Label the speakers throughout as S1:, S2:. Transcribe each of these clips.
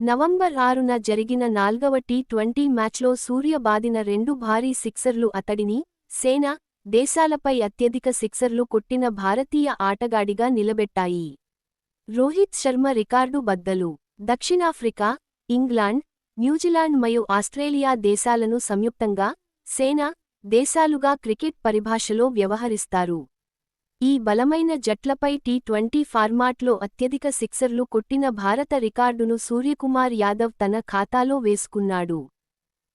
S1: November ఆరున జరిగిన నాల్గవ టీ ట్వంటీ మ్యాచ్లో సూర్య బాదిన రెండు భారీ సిక్సర్లు అతడిని సేన దేశాలపై అత్యధిక సిక్సర్లు కొట్టిన భారతీయ ఆటగాడిగా నిలబెట్టాయి. రోహిత్ శర్మ రికార్డు బద్దలు. దక్షిణాఫ్రికా ఇంగ్లాండ్ న్యూజిలాండ్ మరియు ఆస్ట్రేలియా దేశాలను సంయుక్తంగా సేన దేశాలుగా క్రికెట్ పరిభాషలో వ్యవహరిస్తారు. ఈ బలమైన జట్లపై టీ ట్వంటీ ఫార్మాట్లో అత్యధిక సిక్సర్లు కొట్టిన భారత రికార్డును సూర్యకుమార్ యాదవ్ తన ఖాతాలో వేసుకున్నాడు.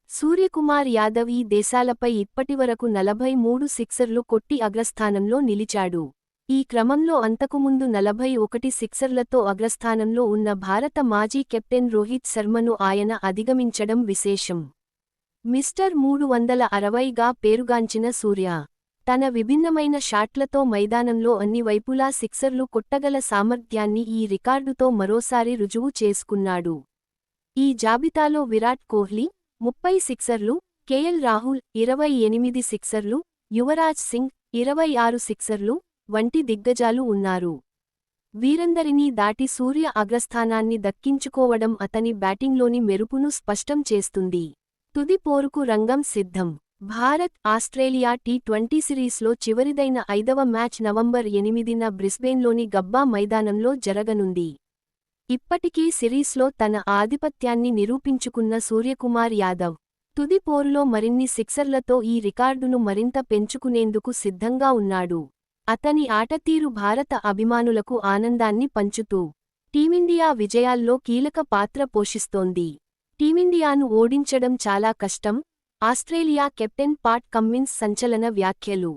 S1: సూర్యకుమార్ యాదవ్ ఈ దేశాలపై ఇప్పటివరకు నలభై మూడు సిక్సర్లు కొట్టి అగ్రస్థానంలో నిలిచాడు. ఈ క్రమంలో అంతకుముందు నలభై ఒకటి సిక్సర్లతో అగ్రస్థానంలో ఉన్న భారత మాజీ కెప్టెన్ రోహిత్ శర్మను ఆయన అధిగమించడం విశేషం. మిస్టర్ మూడు వందల అరవైగా పేరుగాంచిన సూర్య తన విభిన్నమైన షాట్లతో మైదానంలో అన్ని వైపులా సిక్సర్లు కొట్టగల సామర్థ్యాన్ని ఈ రికార్డుతో మరోసారి రుజువు చేసుకున్నాడు. ఈ జాబితాలో విరాట్ కోహ్లీ ముప్పై సిక్సర్లు కేఎల్ రాహుల్ ఇరవై ఎనిమిది సిక్సర్లు యువరాజ్ సింగ్ ఇరవై ఆరు సిక్సర్లు వంటి దిగ్గజాలు ఉన్నారు. వీరందరినీ దాటి సూర్య అగ్రస్థానాన్ని దక్కించుకోవడం అతని బ్యాటింగ్లోని మెరుపును స్పష్టం చేస్తుంది. తుది పోరుకు రంగం సిద్ధం. భారత్ ఆస్ట్రేలియా టీ ట్వంటీ సిరీస్లో చివరిదైన ఐదవ మ్యాచ్ నవంబర్ ఎనిమిదిన బ్రిస్బేన్లోని గబ్బా మైదానంలో జరగనుంది. ఇప్పటికీ సిరీస్లో తన ఆధిపత్యాన్ని నిరూపించుకున్న సూర్యకుమార్ యాదవ్. తుది పోరులో మరిన్ని సిక్సర్లతో ఈ రికార్డును మరింత పెంచుకునేందుకు సిద్ధంగా ఉన్నాడు. అతని ఆటతీరు భారత అభిమానులకు ఆనందాన్ని పంచుతూ టీమిండియా విజయాల్లో కీలక పాత్ర పోషిస్తోంది. టీమిండియాను ఓడించడం చాలా కష్టం ఆస్ట్రేలియా కెప్టెన్ పాట్ కమ్మిన్స్ సంచలన వ్యాఖ్యలు.